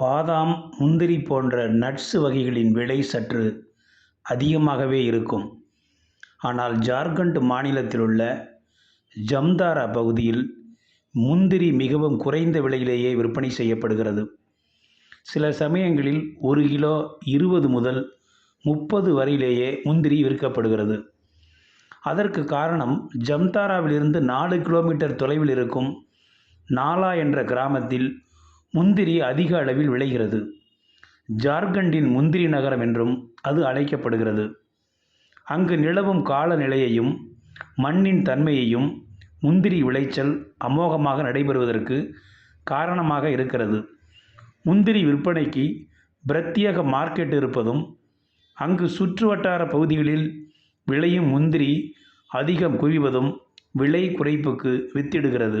பாதாம் முந்திரி போன்ற நட்ஸ் வகைகளின் விலை சற்று அதிகமாகவே இருக்கும். ஆனால் ஜார்க்கண்ட் மாநிலத்தில் உள்ள ஜம்தாரா பகுதியில் முந்திரி மிகவும் குறைந்த விலையிலேயே விற்பனை செய்யப்படுகிறது. சில சமயங்களில் ஒரு கிலோ இருபது முதல் முப்பது வரையிலேயே முந்திரி விற்கப்படுகிறது. அதற்கு காரணம் ஜம்தாராவிலிருந்து நாலு கிலோமீட்டர் தொலைவில் இருக்கும் நாலா என்ற கிராமத்தில் முந்திரி அதிக அளவில் விளைகிறது. ஜார்க்கண்டின் முந்திரி நகரம் என்றும் அது அழைக்கப்படுகிறது. அங்கு நிலவும் காலநிலையையும் மண்ணின் தன்மையையும் முந்திரி விளைச்சல் அமோகமாக நடைபெறுவதற்கு காரணமாக இருக்கிறது. முந்திரி விற்பனைக்கு பிரத்யேக மார்க்கெட் இருப்பதும் அங்கு சுற்றுவட்டார பகுதிகளில் விளையும் முந்திரி அதிகம் குவிவதும் விலை குறைப்புக்கு வித்திடுகிறது.